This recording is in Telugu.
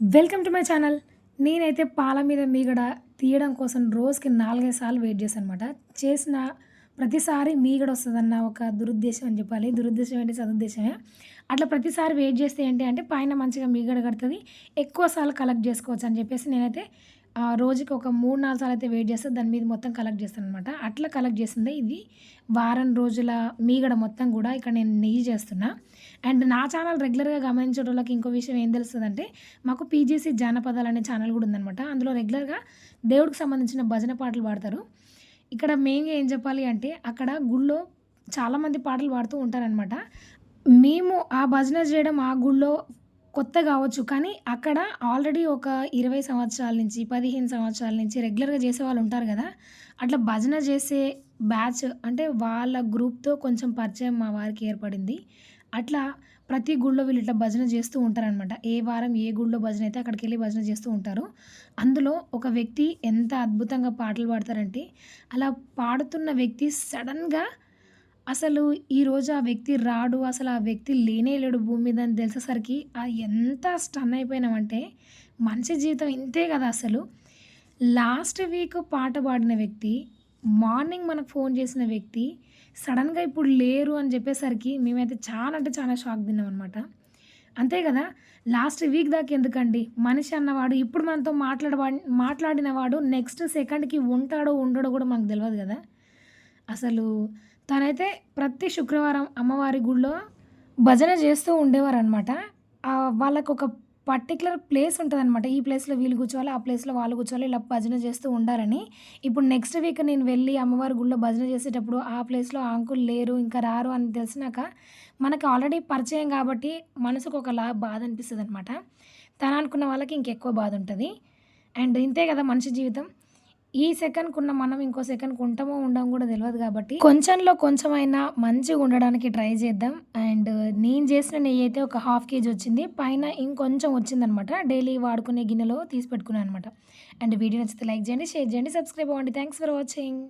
Welcome to my channel. నేనైతే పాల మీద మీగడ తీయడం కోసం రోజుకి నాలుగైదు సార్లు వెయిట్ చేశాను అనమాట చేసిన ప్రతిసారి మీగడ వస్తుందన్న ఒక దురుద్దేశం అని చెప్పాలి. దురుద్దేశం ఏంటి? సదుద్దేశమే. అట్లా ప్రతిసారి వెయిట్ చేస్తే ఏంటి అంటే పైన మంచిగా మీగడ కడుతుంది. ఎక్కువ సార్లు కలెక్ట్ చేసుకోవచ్చు అని చెప్పేసి నేనైతే ఆ, రోజుకి ఒక మూడు నాలుగు సార్లు అయితే వెయిట్ చేస్తే దాని మీద మొత్తం కలెక్ట్ చేస్తాను అనమాట అట్లా కలెక్ట్ చేసిందే ఇది. వారం రోజుల మీగడ మొత్తం కూడా ఇక్కడ నేను నెయ్యి చేస్తున్నా. అండ్ నా ఛానల్ రెగ్యులర్గా గమనించే వాళ్ళకి ఇంకో విషయం ఏం తెలుస్తుందంటే మాకు పీజీసీ జానపదాలు అనే ఛానల్ కూడా ఉందన్నమాట. అందులో రెగ్యులర్గా దేవుడికి సంబంధించిన భజన పాటలు పాడతారు. ఇక్కడ మెయిన్గా ఏం చెప్పాలి అంటే అక్కడ గుళ్ళో చాలామంది పాటలు పాడుతూ ఉంటారనమాట మేము ఆ భజన చేయడం ఆ గుళ్ళో కొత్త కావచ్చు కానీ అక్కడ ఆల్రెడీ ఒక ఇరవై సంవత్సరాల నుంచి పదిహేను సంవత్సరాల నుంచి రెగ్యులర్గా చేసే వాళ్ళు ఉంటారు కదా అట్లా భజన చేసే బ్యాచ్ అంటే వాళ్ళ గ్రూప్తో కొంచెం పరిచయం మా వారికి ఏర్పడింది. అట్లా ప్రతి గుళ్ళో వీళ్ళు ఇట్లా భజన చేస్తూ ఉంటారనమాట ఏ వారం ఏ గుళ్ళో భజన అయితే అక్కడికి వెళ్ళి భజన చేస్తూ ఉంటారు. అందులో ఒక వ్యక్తి ఎంత అద్భుతంగా పాటలు పాడతారంటే అలా పాడుతున్న వ్యక్తి సడన్గా అసలు ఈరోజు ఆ వ్యక్తి రాడు అసలు ఆ వ్యక్తి లేనే లేడు భూమి మీద అని తెలిసేసరికి ఆ ఎంత స్టన్ అయిపోయినామంటే మనిషి జీవితం ఇంతే కదా అసలు. లాస్ట్ వీక్ పాట పాడిన వ్యక్తి మార్నింగ్ మనకు ఫోన్ చేసిన వ్యక్తి సడన్గా ఇప్పుడు లేరు అని చెప్పేసరికి మేమైతే చాలా అంటే చాలా షాక్ తిన్నాం అనమాట అంతే కదా లాస్ట్ వీక్ దాకా ఎందుకండి? మనిషి అన్నవాడు ఇప్పుడు మనతో మాట్లాడవా మాట్లాడినవాడు నెక్స్ట్ సెకండ్కి ఉంటాడో ఉండడో కూడా మనకు తెలియదు కదా. అసలు తనైతే ప్రతి శుక్రవారం అమ్మవారి గుళ్ళో భజన చేస్తూ ఉండేవారు అనమాట వాళ్ళకు ఒక పర్టికులర్ ప్లేస్ ఉంటుంది అనమాట ఈ ప్లేస్లో వీళ్ళు కూర్చోవాలి ఆ ప్లేస్లో వాళ్ళు కూర్చోవాలి ఇలా భజన చేస్తూ ఉండాలని. ఇప్పుడు నెక్స్ట్ వీక్ నేను వెళ్ళి అమ్మవారి గుళ్ళో భజన చేసేటప్పుడు ఆ ప్లేస్లో ఆ అంకుల్ లేరు ఇంకా రారు అని తెలిసినాక మనకు ఆల్రెడీ పరిచయం కాబట్టి మనసుకు ఒకలా బాధ అనిపిస్తుంది అనమాట తను అనుకున్న వాళ్ళకి ఇంకెక్కువ బాధ ఉంటుంది. అండ్ ఇంతే కదా మనిషి జీవితం. ఈ సెకండ్కి ఉన్న మనం ఇంకో సెకండ్కి ఉంటామో ఉండమో కూడా తెలియదు కాబట్టి కొంచెంలో కొంచెమైనా మంచిగా ఉండడానికి ట్రై చేద్దాం. అండ్ నేను చేసిన నెయ్యి అయితే ఒక హాఫ్ కేజీ వచ్చింది. పైన ఇంకొంచెం వచ్చిందనమాట. డైలీ వాడుకునే గిన్నెలో తీసి పెట్టుకున్నాను అనమాట. అండ్ వీడియో నచ్చితే లైక్ చేయండి షేర్ చేయండి సబ్స్క్రైబ్ అవ్వండి. Thanks for watching.